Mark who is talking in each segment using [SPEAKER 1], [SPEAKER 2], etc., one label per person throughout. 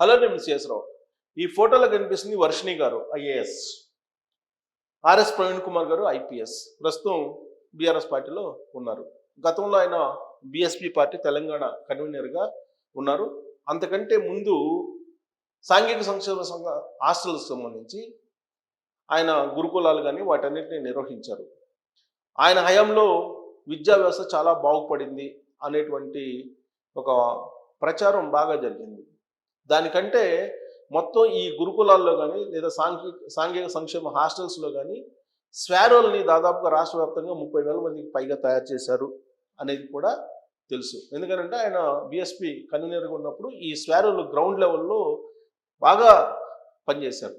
[SPEAKER 1] Hello నేను శేషరావు ఈ ఫోటోలో కనిపిస్తుంది వర్షిణి గారు ఐఏఎస్. ఆర్ఎస్ ప్రవీణ్ కుమార్ గారు ఐపీఎస్. ప్రస్తుతం బీఆర్ఎస్ పార్టీలో ఉన్నారు. గతంలో ఆయన బీఎస్పీ పార్టీ తెలంగాణ కన్వీనర్గా ఉన్నారు. అంతకంటే ముందు సాంఘిక సంక్షేమ సంఘ హాస్టల్కి సంబంధించి ఆయన గురుకులాలు కానీ వాటన్నిటిని నిర్వహించారు. ఆయన హయాంలో విద్యా వ్యవస్థ చాలా బాగుపడింది అనేటువంటి ఒక ప్రచారం బాగా జరిగింది. దానికంటే మొత్తం ఈ గురుకులాల్లో కానీ లేదా సాంఘిక సాంఘిక సంక్షేమ హాస్టల్స్లో కానీ స్వారోల్ని దాదాపుగా రాష్ట్ర వ్యాప్తంగా ముప్పై వేల మందికి పైగా తయారు చేశారు అనేది కూడా తెలుసు. ఎందుకంటే ఆయన బిఎస్పి కన్వీనర్గా ఉన్నప్పుడు ఈ స్వారోలు గ్రౌండ్ లెవెల్లో బాగా పనిచేశారు.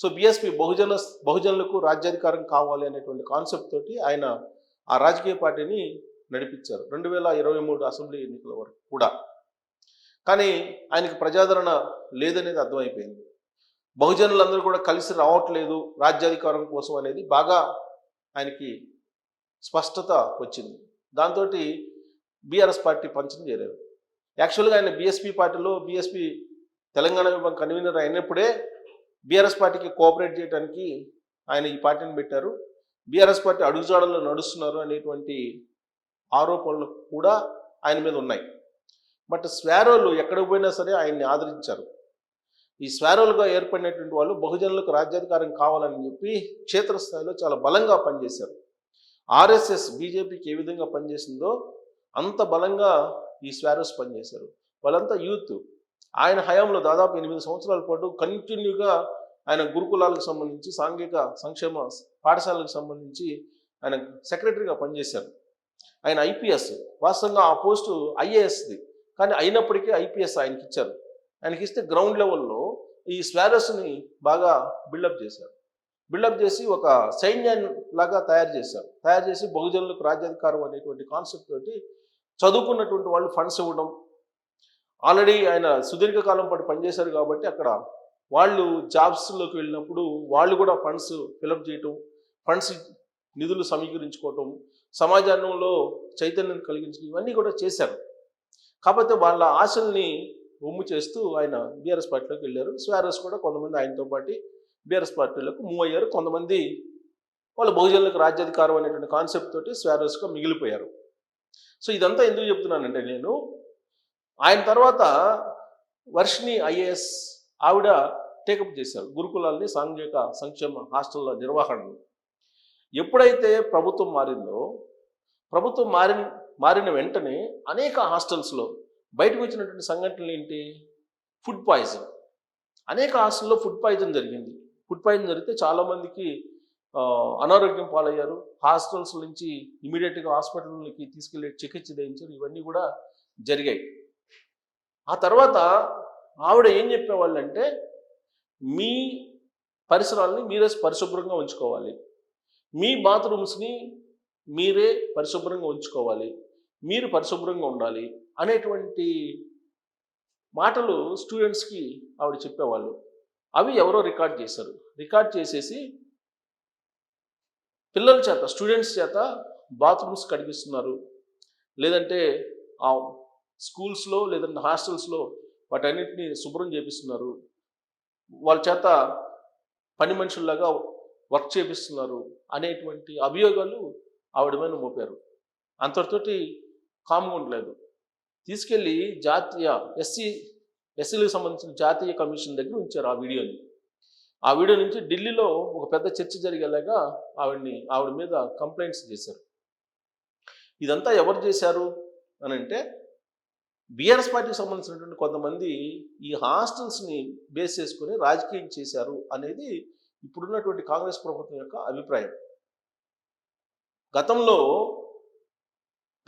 [SPEAKER 1] సో బిఎస్పి బహుజన బహుజనులకు రాజ్యాధికారం కావాలి అనేటువంటి కాన్సెప్ట్ తోటి ఆయన ఆ రాజకీయ పార్టీని నడిపించారు. రెండు వేల ఇరవై మూడు అసెంబ్లీ ఎన్నికల వరకు కూడా. కానీ ఆయనకి ప్రజాదరణ లేదనేది అర్థమైపోయింది. బహుజనులందరూ కూడా కలిసి రావట్లేదు రాజ్యాధికారం కోసం అనేది బాగా ఆయనకి స్పష్టత వచ్చింది. దాంతో బీఆర్ఎస్ పార్టీ పంచం చేరారు యాక్చువల్గా ఆయన బీఎస్పీ పార్టీలో బీఎస్పీ తెలంగాణ విభాగం కన్వీనర్ అయినప్పుడే బీఆర్ఎస్ పార్టీకి కోఆపరేట్ చేయడానికి ఆయన ఈ పార్టీని పెట్టారు. బీఆర్ఎస్ పార్టీ అడుగుజాడల్లో నడుస్తున్నారు అనేటువంటి ఆరోపణలు కూడా ఆయన మీద ఉన్నాయి. బట్ స్వారోలు ఎక్కడికి పోయినా సరే ఆయన్ని ఆదరించారు. ఈ స్వారోలుగా ఏర్పడినటువంటి వాళ్ళు బహుజనులకు రాజ్యాధికారం కావాలని చెప్పి క్షేత్రస్థాయిలో చాలా బలంగా పనిచేశారు. ఆర్ఎస్ఎస్ బీజేపీకి ఏ విధంగా పనిచేసిందో అంత బలంగా ఈ స్వారోస్ పనిచేశారు. వాళ్ళంతా యూత్. ఆయన హయాంలో దాదాపు ఎనిమిది సంవత్సరాల పాటు కంటిన్యూగా ఆయన గురుకులాలకు సంబంధించి సాంఘిక సంక్షేమ పాఠశాలకు సంబంధించి ఆయన సెక్రటరీగా పనిచేశారు. ఆయన ఐపీఎస్ వాస్తవంగా ఆ పోస్టు ఐఏఎస్ది. కానీ అయినప్పటికీ ఐపీఎస్ ఆయనకి ఇచ్చారు ఆయనకి ఇస్తే గ్రౌండ్ లెవెల్లో ఈ స్వారస్ని బాగా బిల్డప్ చేశారు. బిల్డప్ చేసి ఒక సైన్యాన్ని లాగా తయారు చేశారు. తయారు చేసి బహుజనులకు రాజ్యాధికారం అనేటువంటి కాన్సెప్ట్ తోటి చదువుకున్నటువంటి వాళ్ళు ఫండ్స్ ఇవ్వడం. ఆల్రెడీ ఆయన సుదీర్ఘకాలం పాటు పనిచేశారు కాబట్టి అక్కడ వాళ్ళు జాబ్స్లోకి వెళ్ళినప్పుడు వాళ్ళు కూడా ఫండ్స్ ఫిలప్ చేయటం ఫండ్స్ నిధులు సమీకరించుకోవటం సమాజంలో చైతన్యం కలిగించడం ఇవన్నీ కూడా చేశారు. కాకపోతే వాళ్ళ ఆశల్ని ఒమ్ము చేస్తూ ఆయన బీఆర్ఎస్ పార్టీలోకి వెళ్ళారు. స్వారస్ కూడా కొంతమంది ఆయనతో పాటు బీఆర్ఎస్ పార్టీలకు మూవ్ అయ్యారు. కొంతమంది వాళ్ళు బహుజనులకు రాజ్యాధికారం అనేటువంటి కాన్సెప్ట్ తోటి స్వారస్గా మిగిలిపోయారు. సో ఇదంతా ఎందుకు చెప్తున్నానంటే నేను ఆయన తర్వాత వర్షిణి ఐఏఎస్ ఆవిడ టేకప్ చేశారు. గురుకులాల్ని సాంఘిక సంక్షేమ హాస్టల్ల నిర్వహణను. ఎప్పుడైతే ప్రభుత్వం మారిందో ప్రభుత్వం మారిన మారిన వెంటనే అనేక హాస్టల్స్లో బయటకు వచ్చినటువంటి సంఘటనలు ఏంటి? ఫుడ్ పాయిజన్ అనేక హాస్టల్లో ఫుడ్ పాయిజన్ జరిగింది. ఫుడ్ పాయిజన్ జరిగితే చాలామందికి అనారోగ్యం పాలయ్యారు. హాస్టల్స్ నుంచి ఇమీడియట్గా హాస్పిటల్కి తీసుకెళ్ళి చికిత్స చేయించారు. ఇవన్నీ కూడా జరిగాయి. ఆ తర్వాత ఆవిడ ఏం చెప్పేవాళ్ళు అంటే మీ పరిసరాలని మీరే పరిశుభ్రంగా ఉంచుకోవాలి. మీ బాత్రూమ్స్ని మీరే పరిశుభ్రంగా ఉంచుకోవాలి మీరు పరిశుభ్రంగా ఉండాలి అనేటువంటి మాటలు స్టూడెంట్స్కి ఆవిడ చెప్పేవాళ్ళు. అవి ఎవరో రికార్డ్ చేశారు. రికార్డ్ చేసేసి పిల్లల చేత స్టూడెంట్స్ చేత బాత్రూమ్స్ కడిగిస్తున్నారు. లేదంటే ఆ స్కూల్స్లో లేదంటే హాస్టల్స్లో వాటన్నిటిని శుభ్రం చేపిస్తున్నారు. వాళ్ళ చేత పని మనుషుల్లాగా వర్క్ చేపిస్తున్నారు అనేటువంటి అభియోగాలు ఆవిడ మీద మోపారు. అంతటితోటి కామ్గా ఉండలేదు. తీసుకెళ్ళి జాతీయ ఎస్సీ ఎస్సీలకు సంబంధించిన జాతీయ కమిషన్ దగ్గర ఉంచారు ఆ వీడియోని. ఆ వీడియో నుంచి ఢిల్లీలో ఒక పెద్ద చర్చ జరిగేలాగా ఆవిడని ఆవిడ మీద కంప్లైంట్స్ చేశారు. ఇదంతా ఎవరు చేశారు అని అంటే బీఆర్ఎస్ పార్టీకి సంబంధించినటువంటి కొంతమంది ఈ హాస్టల్స్ని బేస్ చేసుకుని రాజకీయం చేశారు అనేది ఇప్పుడున్నటువంటి కాంగ్రెస్ ప్రభుత్వం యొక్క అభిప్రాయం. గతంలో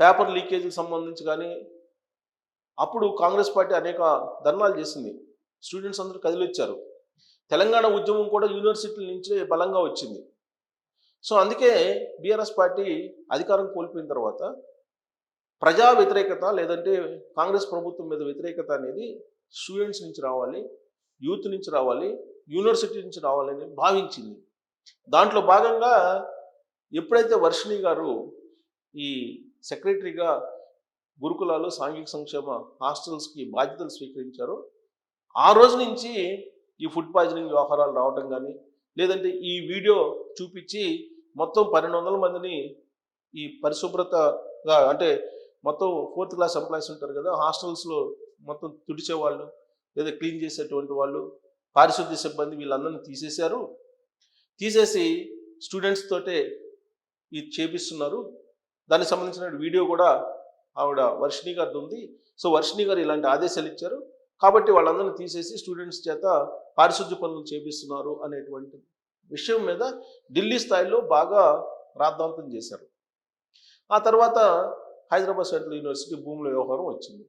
[SPEAKER 1] పేపర్ లీకేజీకి సంబంధించి కానీ అప్పుడు కాంగ్రెస్ పార్టీ అనేక ధర్నాలు చేసింది. స్టూడెంట్స్ అందరూ కదిలిచ్చారు. తెలంగాణ ఉద్యమం కూడా యూనివర్సిటీల నుంచే బలంగా వచ్చింది. సో అందుకే బీఆర్ఎస్ పార్టీ అధికారం కోల్పోయిన తర్వాత ప్రజా వ్యతిరేకత లేదంటే కాంగ్రెస్ ప్రభుత్వం మీద వ్యతిరేకత అనేది స్టూడెంట్స్ నుంచి రావాలి యూత్ నుంచి రావాలి యూనివర్సిటీ నుంచి రావాలని భావించింది. దాంట్లో భాగంగా ఎప్పుడైతే వర్షిణి గారు ఈ సెక్రటరీగా గురుకులాలు సాంఘిక సంక్షేమ హాస్టల్స్కి బాధ్యతలు స్వీకరించారో ఆ రోజు నుంచి ఈ ఫుడ్ పాయిజనింగ్ వ్యవహారాలు రావటం కానీ లేదంటే ఈ వీడియో చూపించి మొత్తం పన్నెండు వందల మందిని ఈ పరిశుభ్రతగా అంటే మొత్తం ఫోర్త్ క్లాస్ ఎంప్లాయీస్ ఉంటారు కదా హాస్టల్స్లో మొత్తం తుడిచే వాళ్ళు లేదా క్లీన్ చేసేటువంటి వాళ్ళు పారిశుద్ధ్య సిబ్బంది వీళ్ళందరినీ తీసేశారు. తీసేసి స్టూడెంట్స్ తోటే ఇది చేపిస్తున్నారు. దానికి సంబంధించిన వీడియో కూడా ఆవిడ వర్షిణి గారిది ఉంది. సో వర్షిణి గారు ఇలాంటి ఆదేశాలు ఇచ్చారు. కాబట్టి వాళ్ళందరినీ తీసేసి స్టూడెంట్స్ చేత పారిశుద్ధ్య పనులు చేపిస్తున్నారు అనేటువంటి విషయం మీద ఢిల్లీ స్థాయిలో బాగా రాద్ధాంతం చేశారు. ఆ తర్వాత హైదరాబాద్ సెంట్రల్ యూనివర్సిటీ భూముల వ్యవహారం వచ్చింది.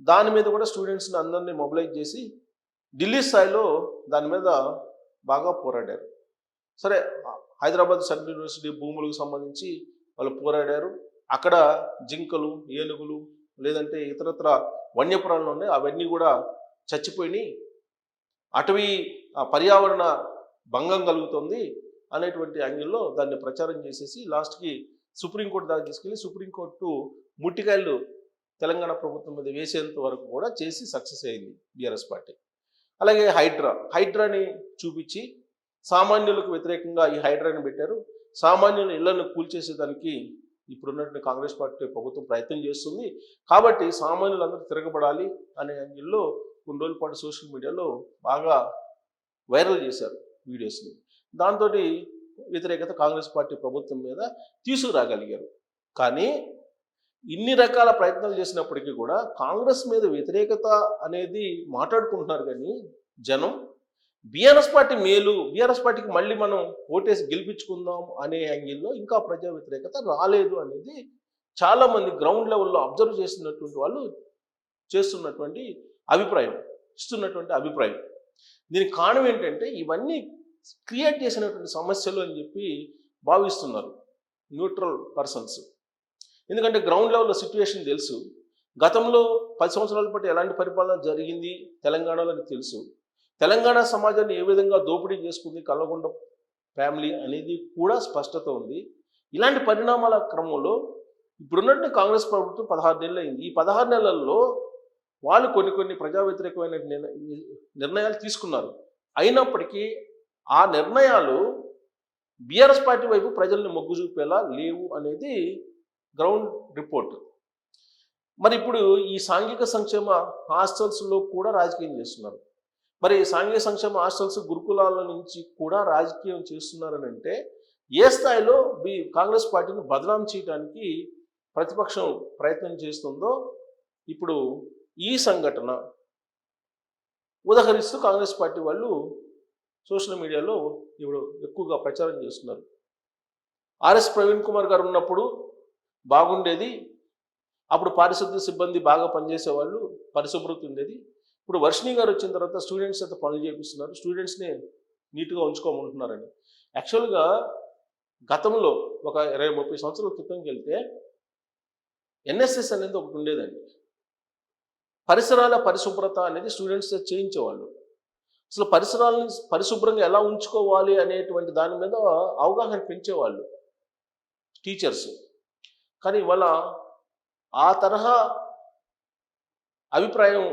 [SPEAKER 1] దాని మీద కూడా స్టూడెంట్స్ని అందరినీ మొబిలైజ్ చేసి ఢిల్లీ స్థాయిలో దాని మీద బాగా పోరాడారు. సరే హైదరాబాద్ సెంట్రల్ యూనివర్సిటీ భూములకు సంబంధించి వాళ్ళు పోరాడారు. అక్కడ జింకలు ఏనుగులు లేదంటే ఇతరత్ర వన్యప్రాణులు ఉన్నాయి. అవన్నీ కూడా చచ్చిపోయినాయి. అటవీ ఆ పర్యావరణ భంగం కలుగుతుంది అనేటువంటి యాంగిల్లో దాన్ని ప్రచారం చేసేసి లాస్ట్కి సుప్రీంకోర్టు దాకా తీసుకెళ్ళి సుప్రీంకోర్టు ముట్టికాయలు తెలంగాణ ప్రభుత్వం మీద వేసేంత వరకు కూడా చేసి సక్సెస్ అయింది బీఆర్ఎస్ పార్టీ. అలాగే హైడ్రా హైడ్రాని చూపించి సామాన్యులకు వ్యతిరేకంగా ఈ హైడ్రాను పెట్టారు. సామాన్యుల ఇళ్ళను కూల్చేసేదానికి ఇప్పుడున్నటువంటి కాంగ్రెస్ పార్టీ ప్రభుత్వం ప్రయత్నం చేస్తుంది. కాబట్టి సామాన్యులందరూ తిరగబడాలి అనే అంగిల్లో కొన్ని రోజుల పాటు సోషల్ మీడియాలో బాగా వైరల్ చేశారు వీడియోస్ని. దాంతో వ్యతిరేకత కాంగ్రెస్ పార్టీ ప్రభుత్వం మీద తీసుకురాగలిగారు. కానీ ఇన్ని రకాల ప్రయత్నాలు చేసినప్పటికీ కూడా కాంగ్రెస్ మీద వ్యతిరేకత అనేది మాట్లాడుకుంటున్నారు కానీ జనం బీఆర్ఎస్ పార్టీ మేలు బీఆర్ఎస్ పార్టీకి మళ్ళీ మనం ఓటేసి గెలిపించుకుందాం అనే యాంగిల్లో ఇంకా ప్రజా వ్యతిరేకత రాలేదు అనేది చాలా మంది గ్రౌండ్ లెవెల్లో అబ్జర్వ్ చేస్తున్నటువంటి వాళ్ళు చేస్తున్నటువంటి అభిప్రాయం ఇస్తున్నటువంటి అభిప్రాయం. దీనికి కారణం ఏంటంటే ఇవన్నీ క్రియేట్ చేసినటువంటి సమస్యలు అని చెప్పి భావిస్తున్నారు న్యూట్రల్ పర్సన్స్ ఎందుకంటే గ్రౌండ్ లెవెల్లో సిచ్యువేషన్ తెలుసు. గతంలో పది సంవత్సరాల పాటు ఎలాంటి పరిపాలన జరిగింది తెలంగాణలో అని తెలుసు. తెలంగాణ సమాజాన్ని ఏ విధంగా దోపిడీ చేసుకుంది కల్లగొండ ఫ్యామిలీ అనేది కూడా స్పష్టత ఉంది. ఇలాంటి పరిణామాల క్రమంలో ఇప్పుడున్నట్టు కాంగ్రెస్ ప్రభుత్వం పదహారు నెలలు అయింది. ఈ పదహారు నెలల్లో వాళ్ళు కొన్ని కొన్ని ప్రజా వ్యతిరేకమైన నిర్ణయాలు తీసుకున్నారు. అయినప్పటికీ ఆ నిర్ణయాలు బీఆర్ఎస్ పార్టీ వైపు ప్రజల్ని మొగ్గు చూపేలా లేవు అనేది గ్రౌండ్ రిపోర్ట్. మరి ఇప్పుడు ఈ సాంఘిక సంక్షేమ హాస్టల్స్లో కూడా రాజకీయం చేస్తున్నారు. మరి సాంఘిక సంక్షేమ హాస్టల్స్ గురుకులాల నుంచి కూడా రాజకీయం చేస్తున్నారని అంటే ఏ స్థాయిలో బి కాంగ్రెస్ పార్టీని బదనాం చేయడానికి ప్రతిపక్షం ప్రయత్నం చేస్తుందో ఇప్పుడు ఈ సంఘటన ఉదహరిస్తూ కాంగ్రెస్ పార్టీ వాళ్ళు సోషల్ మీడియాలో ఇప్పుడు ఎక్కువగా ప్రచారం చేస్తున్నారు. ఆర్ఎస్ ప్రవీణ్ కుమార్ గారు ఉన్నప్పుడు బాగుండేది అప్పుడు పారిశుద్ధ్య సిబ్బంది బాగా పనిచేసేవాళ్ళు పరిశుభ్రత ఉండేది ఇప్పుడు వర్షిణి గారు వచ్చిన తర్వాత స్టూడెంట్స్ అయితే పనులు చేపిస్తున్నారు. స్టూడెంట్స్ని నీట్గా ఉంచుకోమంటున్నారని. యాక్చువల్గా గతంలో ఒక ఇరవై ముప్పై సంవత్సరాల క్రితంకి వెళ్తే ఎన్ఎస్ఎస్ అనేది ఒకటి ఉండేదండి. పరిసరాల పరిశుభ్రత అనేది స్టూడెంట్స్ చేయించేవాళ్ళు. అసలు పరిసరాలను పరిశుభ్రంగా ఎలా ఉంచుకోవాలి అనేటువంటి దాని మీద అవగాహన పెంచేవాళ్ళు టీచర్స్ కానీ ఇవాళ ఆ తరహా అభిప్రాయం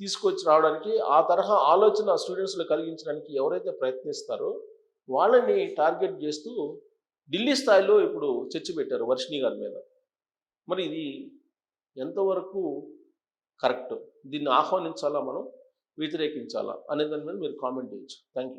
[SPEAKER 1] తీసుకొచ్చి రావడానికి ఆ తరహా ఆలోచన స్టూడెంట్స్లో కలిగించడానికి ఎవరైతే ప్రయత్నిస్తారో వాళ్ళని టార్గెట్ చేస్తూ ఢిల్లీ స్థాయిలో ఇప్పుడు చర్చ పెట్టారు వర్షిణి గారి మీద. మరి ఇది ఎంతవరకు కరెక్ట్ దీన్ని ఆహ్వానించాలా మనం? వ్యతిరేకించాలా? అనే దాని మీద మీరు కామెంట్ చేయొచ్చు. Thank you